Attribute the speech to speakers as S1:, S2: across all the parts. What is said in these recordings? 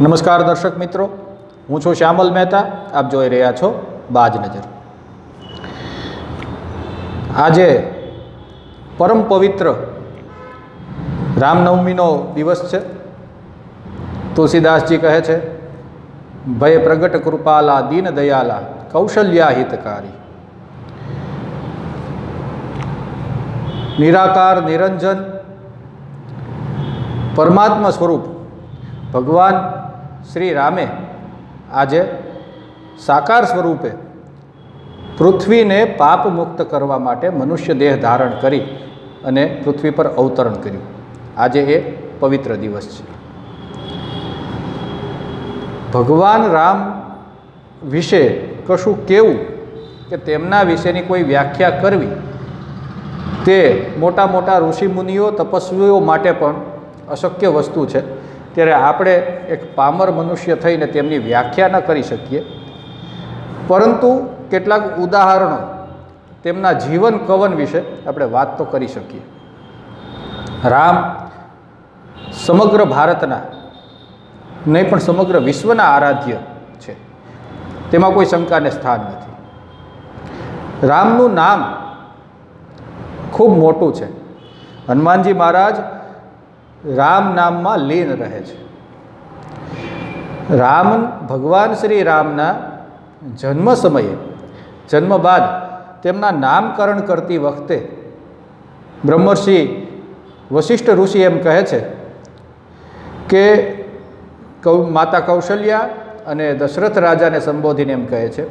S1: નમસ્કાર દર્શક મિત્રો, હું છું શ્યામલ મહેતા, આપ જોઈ રહ્યા છો બાજ નજર. આજે પરમ પવિત્ર રામનવમીનો દિવસ છે. તુલસીદાસજી કહે છે, ભય પ્રગટ કૃપાલા દીન દયાલા કૌશલ્યા હિતકારી. નિરાકાર, નિરંજન, પરમાત્મા સ્વરૂપ ભગવાન શ્રી રામે આજે સાકાર સ્વરૂપે પૃથ્વીને પાપ મુક્ત કરવા માટે મનુષ્ય દેહ ધારણ કરી અને પૃથ્વી પર અવતરણ કર્યું. આજે એ પવિત્ર દિવસ છે. ભગવાન રામ વિશે કશું કેવું કે તેમના વિશેની કોઈ વ્યાખ્યા કરવી? તે મોટા મોટા ઋષિમુનિઓ તપસ્વીઓ માટે પણ અશક્ય વસ્તુ છે. ત્યારે આપણે એક પામર મનુષ્ય થઈને તેમની વ્યાખ્યા ન કરી શકીએ. પરંતુ કેટલાક ઉદાહરણો તેમના જીવન કવન વિશે આપણે વાત તો કરી શકીએ. રામ સમગ્ર ભારતના, નહીં પણ સમગ્ર વિશ્વના આરાધ્ય છે. તેમાં કોઈ શંકાને સ્થાન નથી. રામનું નામ ખૂબ મોટું છે. હનુમાનજી મહારાજ રામ નામમાં લીન રહે છે. રામ ભગવાન શ્રી રામના જન્મ સમયે, જન્મ બાદ તેમના નામકરણ કરતી વખતે બ્રહ્મર્ષિ વશિષ્ઠ ઋષિ એમ કહે છે કે કૌ, માતા કૌશલ્યા અને દશરથ રાજાને સંબોધીને એમ કહે છે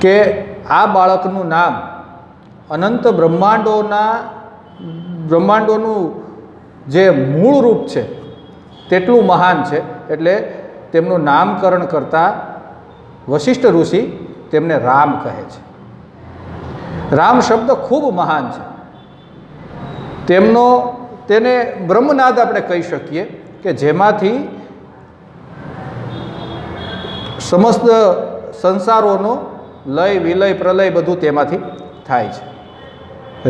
S1: કે આ બાળકનું નામ અનંત બ્રહ્માંડોના, બ્રહ્માંડોનું જે મૂળ રૂપ છે, તેટલું મહાન છે, એટલે તેમનું નામકરણ કરતાં વશિષ્ઠ ઋષિ તેમને રામ કહે છે. રામ શબ્દ ખૂબ મહાન છે. તેમનો, તેને બ્રહ્મનાદ આપણે કહી શકીએ કે જેમાંથી સમસ્ત સંસારોનો લય, વિલય, પ્રલય બધું તેમાંથી થાય છે.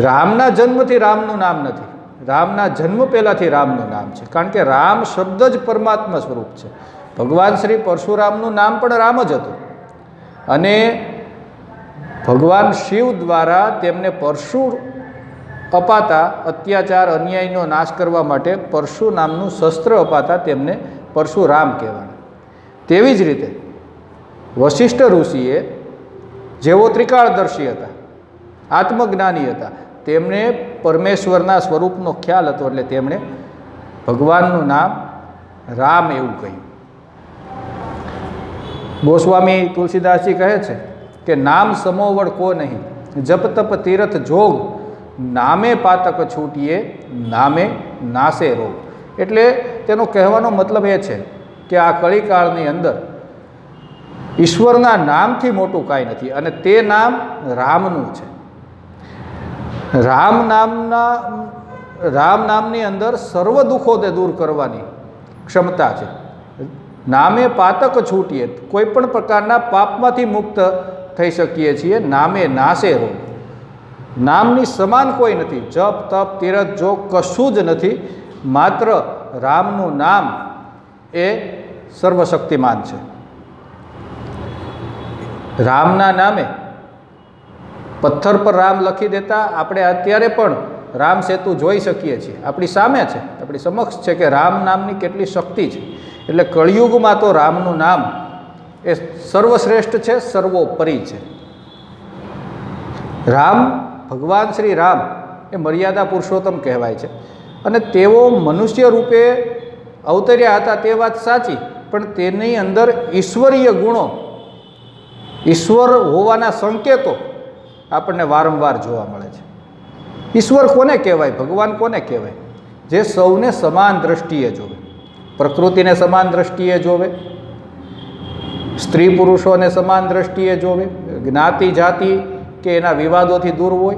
S1: રામના જન્મથી રામનું નામ નથી. રામના જન્મ પહેલાંથી રામનું નામ છે. કારણ કે રામ શબ્દ જ પરમાત્મા સ્વરૂપ છે. ભગવાન શ્રી પરશુરામનું નામ પણ રામ જ હતું. અને ભગવાન શિવ દ્વારા તેમને પરશુ અપાતા, અત્યાચાર, અન્યાયનો નાશ કરવા માટે પરશુ નામનું શસ્ત્ર અપાતા તેમને પરશુરામ કહેવાના. તેવી જ રીતે વશિષ્ઠ ઋષિએ જેઓ ત્રિકાળદર્શી હતા, આત્મજ્ઞાની હતા તેમને પરમેશ્વરના સ્વરૂપનો ખ્યાલ હતો એટલે તેમણે ભગવાનનું નામ રામ એવું કહ્યું. ગોસ્વામી તુલસીદાસજી કહે છે કે નામ સમોવડ કો નહીં, જપ તપ તીરથ જોગ, નામે પાતક છૂટીએ, નામે નાસે રોગ. એટલે તેનો કહેવાનો મતલબ એ છે કે આ કળીકાળની અંદર ઈશ્વરના નામથી મોટું કાંઈ નથી અને તે નામ રામનું છે. રામ નામના, રામ નામની અંદર સર્વ દુઃખો તે દૂર કરવાની ક્ષમતા છે. નામે પાતક છૂટીએ, કોઈ પણ પ્રકારના પાપમાંથી મુક્ત થઈ શકીએ છીએ, નામે નાશે રોગ નામની સમાન કોઈ નથી, જપ, તપ, તીરથ જો કશું જ નથી, માત્ર રામનું નામ એ સર્વશક્તિમાન છે. રામના નામે પથ્થર પર રામ લખી દેતા આપણે અત્યારે પણ રામ સેતુ જોઈ શકીએ છીએ. આપણી સામે છે. આપણી સમક્ષ છે કે રામ નામની કેટલી શક્તિ છે. એટલે કળિયુગમાં તો રામનું નામ એ સર્વશ્રેષ્ઠ છે, સર્વોપરી છે. રામ, ભગવાન શ્રી રામ એ મર્યાદા પુરુષોત્તમ કહેવાય છે. અને તેઓ મનુષ્ય રૂપે અવતર્યા હતા તે વાત સાચી, પણ તેની અંદર ઈશ્વરીય ગુણો, ઈશ્વર હોવાના સંકેતો આપણને વારંવાર જોવા મળે છે. ઈશ્વર કોને કહેવાય? ભગવાન કોને કહેવાય? જે સૌને સમાન દ્રષ્ટિએ જોવે. પ્રકૃતિને સમાન દ્રષ્ટિએ જોવે. સ્ત્રી પુરુષોને સમાન દ્રષ્ટિએ જોવે. જ્ઞાતિ, જાતિ કે એના વિવાદોથી દૂર હોય,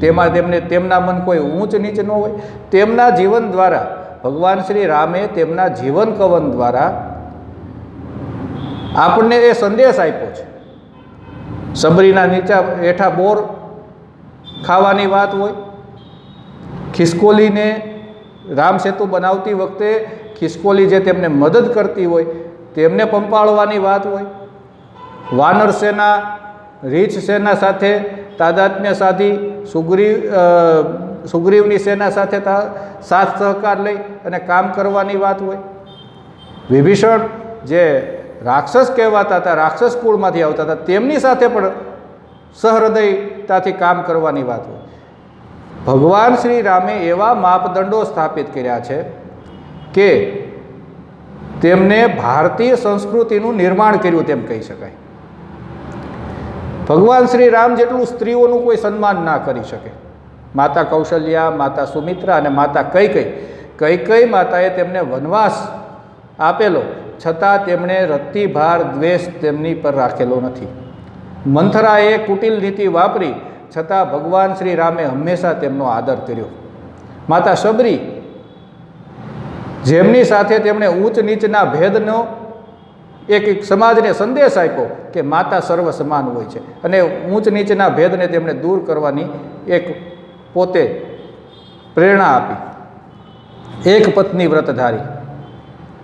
S1: તેમાં તેમને, તેમના મન કોઈ ઊંચ નીચ ન હોય. તેમના જીવન દ્વારા ભગવાન શ્રી રામે તેમના જીવન કવન દ્વારા આપણને એ સંદેશ આપ્યો છે. સબરીના નીચા હેઠા બોર ખાવાની વાત હોય. ખિસકોલીને રામસેતુ બનાવતી વખતે ખિસકોલી જે તેમને મદદ કરતી હોય, તેમને પંપાળવાની વાત હોય. વાનર સેના, રીછ સેના સાથે તાદાત્મ્ય સાધી સુગ્રીવ સુગ્રીવની સેના સાથે સાથ સહકાર લઈ અને કામ કરવાની વાત હોય. વિભીષણ જે રાક્ષસ કહેવાતા હતા, રાક્ષસ કુળમાંથી આવતા હતા. તેમની સાથે પણ સહૃદયતાથી કામ કરવાની વાત હોય. ભગવાન શ્રી રામે એવા માપદંડો સ્થાપિત કર્યા છે કે તેમને ભારતીય સંસ્કૃતિનું નિર્માણ કર્યું તેમ કહી શકાય. ભગવાન શ્રી રામ જેટલું સ્ત્રીઓનું કોઈ સન્માન ના કરી શકે. માતા કૌશલ્યા, માતા સુમિત્રા અને માતા કઈ કઈ કઈ કઈ માતાએ તેમને વનવાસ આપેલો, છતાં તેમણે રત્તીભાર દ્વેષ તેમની પર રાખેલો નથી. મંથરાએ કુટિલ નીતિ વાપરી, છતાં ભગવાન શ્રી રામે હંમેશા તેમનો આદર કર્યો. માતા શબરી, જેમની સાથે તેમણે ઊંચ નીચના ભેદનો એક એક સમાજને સંદેશ આપ્યો કે માતા સર્વ સમાન હોય છે અને ઊંચ નીચના ભેદને તેમણે દૂર કરવાની એક પોતે પ્રેરણા આપી. એક પત્ની વ્રતધારી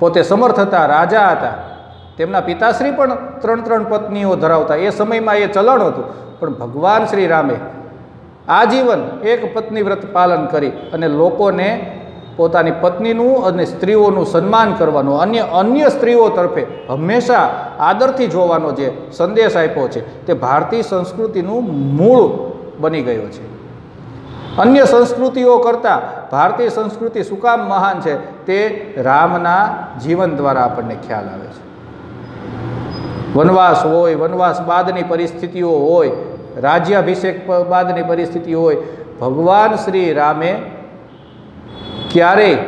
S1: પોતે સમર્થ હતા, રાજા હતા. તેમના પિતાશ્રી પણ ત્રણ ત્રણ પત્નીઓ ધરાવતા. એ સમયમાં એ ચલણ હતું. પણ ભગવાન શ્રી રામે આજીવન એક પત્ની વ્રત પાલન કરી અને લોકોને પોતાની પત્નીનું અને સ્ત્રીઓનું સન્માન કરવાનો. અન્ય અન્ય સ્ત્રીઓ તરફે હંમેશા આદરથી જોવાનો જે સંદેશ આપ્યો છે, તે ભારતીય સંસ્કૃતિનું મૂળ બની ગયો છે. અન્ય સંસ્કૃતિઓ કરતાં ભારતીય સંસ્કૃતિ શું કામ મહાન છે તે રામના જીવન દ્વારા આપણને ખ્યાલ આવે છે. વનવાસ હોય, વનવાસ બાદની પરિસ્થિતિઓ હોય, રાજ્યાભિષેક બાદની પરિસ્થિતિ હોય, ભગવાન શ્રી રામે ક્યારેય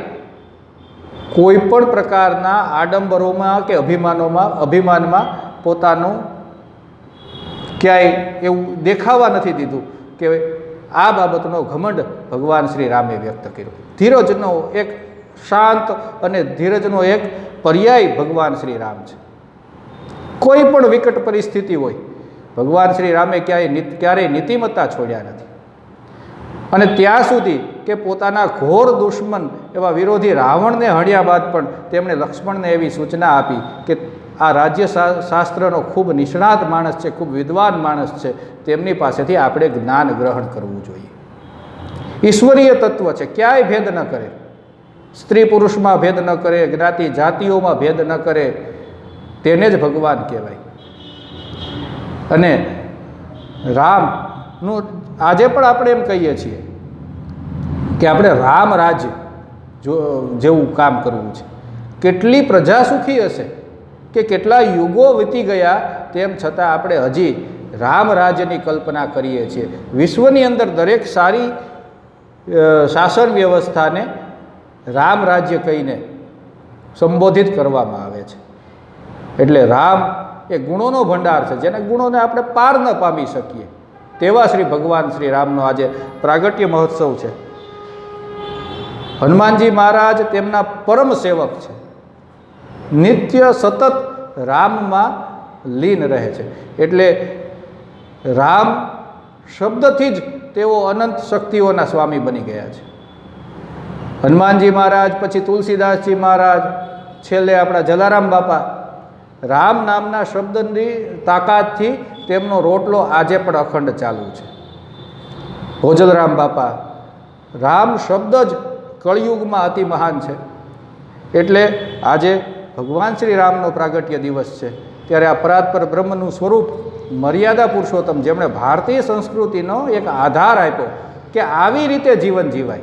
S1: કોઈ પણ પ્રકારના આડંબરોમાં કે અભિમાનોમાં, અભિમાનમાં પોતાનું ક્યાંય એવું દેખાવા નથી દીધું કે આ બાબતનો ઘમંડ ભગવાન શ્રી રામે વ્યક્ત કર્યો. ધીરજનો એક શાંત અને ધીરજનો એક પર્યાય ભગવાન શ્રી રામ છે. કોઈ પણ વિકટ પરિસ્થિતિ હોય, ભગવાન શ્રી રામે ક્યાંય ક્યારેય નીતિમત્તા છોડ્યા નથી. અને ત્યાં સુધી કે પોતાના ઘોર દુશ્મન એવા વિરોધી રાવણને હણ્યા બાદ પણ તેમણે લક્ષ્મણને એવી સૂચના આપી કે આ રાજ્ય શાસ્ત્રનો ખૂબ નિષ્ણાત માણસ છે, ખૂબ વિદ્વાન માણસ છે, તેમની પાસેથી આપણે જ્ઞાન ગ્રહણ કરવું જોઈએ. ઈશ્વરીય તત્વ છે, ક્યાંય ભેદ ન કરે. સ્ત્રી પુરુષમાં ભેદ ન કરે, જ્ઞાતિ જાતિઓમાં ભેદ ન કરે, તેને જ ભગવાન કહેવાય. અને રામનું, આજે પણ આપણે એમ કહીએ છીએ કે આપણે રામ રાજ જેવું કામ કરવું છે. કેટલી પ્રજા સુખી હશે. કે કેટલા યુગો વીતી ગયા તેમ છતાં આપણે હજી રામ રાજ્યની કલ્પના કરીએ છીએ. વિશ્વની અંદર દરેક સારી શાસન વ્યવસ્થાને રામ રાજ્ય કહીને સંબોધિત કરવામાં આવે છે. એટલે રામ એ ગુણોનો ભંડાર છે, જેને ગુણોને આપણે પાર ન પામી શકીએ. તેવા શ્રી ભગવાન શ્રી રામનો આજે પ્રાગટ્ય મહોત્સવ છે. હનુમાનજી મહારાજ તેમના પરમ સેવક છે. નિત્ય સતત રામમાં લીન રહે છે. એટલે રામ શબ્દથી જ તેઓ અનંત શક્તિઓના સ્વામી બની ગયા છે. હનુમાનજી મહારાજ, પછી તુલસીદાસજી મહારાજ, છેલ્લે આપણા જલારામ બાપા. રામ નામના શબ્દની તાકાતથી તેમનો રોટલો આજે પણ અખંડ ચાલુ છે. ભોજલરામ બાપા, રામ શબ્દ જ કળિયુગમાં અતિ મહાન છે. એટલે આજે ભગવાન શ્રી રામનો પ્રાગટ્ય દિવસ છે. ત્યારે આ પરાત્પર બ્રહ્મનું સ્વરૂપ મર્યાદા પુરુષોત્તમ, જેમણે ભારતીય સંસ્કૃતિનો એક આધાર આપ્યો કે આવી રીતે જીવન જીવાય.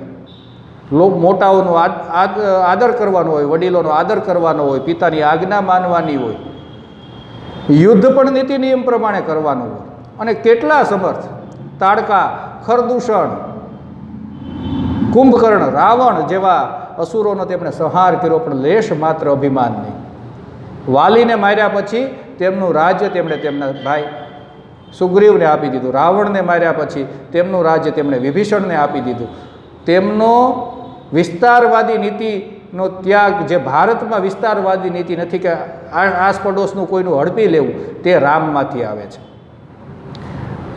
S1: લોક મોટાઓનો આદ- આદ- આદર કરવાનો હોય, વડીલોનો આદર કરવાનો હોય, પિતાની આજ્ઞા માનવાની હોય. યુદ્ધ પણ નીતિ નિયમ પ્રમાણે કરવાનું હોય. અને કેટલા સમર્થ? તાડકા, ખરદૂષણ, કુંભકર્ણ, રાવણ જેવા અસુરોનો તેમણે સંહાર કર્યો, પણ લેશ માત્ર અભિમાન નહીં વાલીને માર્યા પછી તેમનું રાજ્ય તેમણે તેમના ભાઈ સુગ્રીવને આપી દીધું. રાવણને માર્યા પછી તેમનું રાજ્ય તેમણે વિભીષણને આપી દીધું. તેમનો વિસ્તારવાદી નીતિનો ત્યાગ જે ભારતમાં વિસ્તારવાદી નીતિ નથી કે આ- આસપડોશનું કોઈનું હડપી લેવું, તે રામમાંથી આવે છે.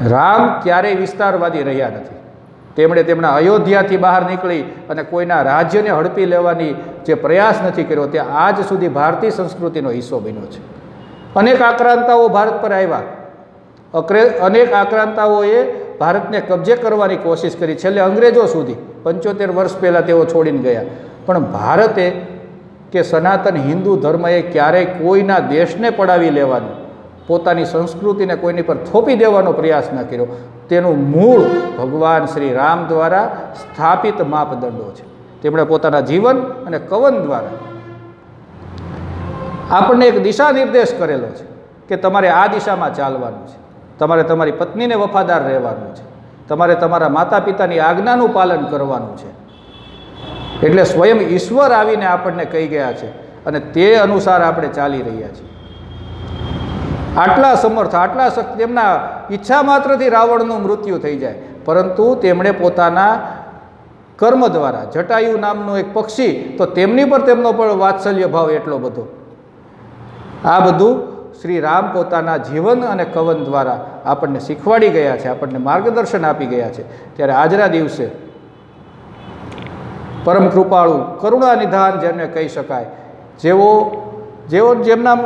S1: રામ ક્યારેય વિસ્તારવાદી રહ્યા નથી. તેમણે તેમના અયોધ્યાથી બહાર નીકળી અને કોઈના રાજ્યને હડપી લેવાની જે પ્રયાસ નથી કર્યો, તે આજ સુધી ભારતીય સંસ્કૃતિનો હિસ્સો બન્યો છે. અનેક આક્રાંતાઓ ભારત પર આવ્યા. અક્રે, અનેક આક્રાંતાઓએ ભારતને કબજે કરવાની કોશિશ કરી. છેલ્લે અંગ્રેજો સુધી, પંચોતેર વર્ષ પહેલાં તેઓ છોડીને ગયા. પણ ભારતે કે સનાતન હિન્દુ ધર્મએ ક્યારેય કોઈના દેશને પડાવી લેવાનું પોતાની સંસ્કૃતિને કોઈની પર થોપી દેવાનો પ્રયાસ ન કર્યો. તેનું મૂળ ભગવાન શ્રી રામ દ્વારા સ્થાપિત માપદંડો છે. તેમણે પોતાના જીવન અને કવન દ્વારા આપણને એક દિશા નિર્દેશ કરેલો છે કે તમારે આ દિશામાં ચાલવાનું છે. તમારે તમારી પત્નીને વફાદાર રહેવાનું છે. તમારે તમારા માતા પિતાની આજ્ઞાનું પાલન કરવાનું છે. એટલે સ્વયં ઈશ્વર આવીને આપણને કહી ગયા છે અને તે અનુસાર આપણે ચાલી રહ્યા છીએ. આટલા સમર્થ, આટલા શક્તિ તેમના ઈચ્છા માત્રથી રાવણનું મૃત્યુ થઈ જાય. પરંતુ તેમણે પોતાના કર્મ દ્વારા, જટાયુ નામનું એક પક્ષી, તો તેમની પર તેમનો પણ વાત્સલ્ય ભાવ એટલો બધો. આ બધું શ્રી રામ પોતાના જીવન અને કવન દ્વારા આપણને શીખવાડી ગયા છે, આપણને માર્ગદર્શન આપી ગયા છે. ત્યારે આજના દિવસે પરમ કૃપાળુ, કરુણા નિધાન જેમને કહી શકાય જેઓ જેઓ જેમના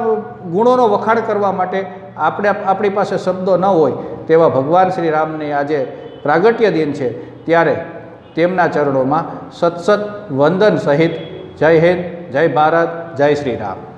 S1: ગુણોનો વખાણ કરવા માટે આપણે આપણી પાસે શબ્દો ન હોય, તેવા ભગવાન શ્રી રામની આજે પ્રાગટ્ય દિન છે, ત્યારે તેમના ચરણોમાં સતસત વંદન સહિત જય હિન્દ, જય ભારત, જય શ્રી રામ.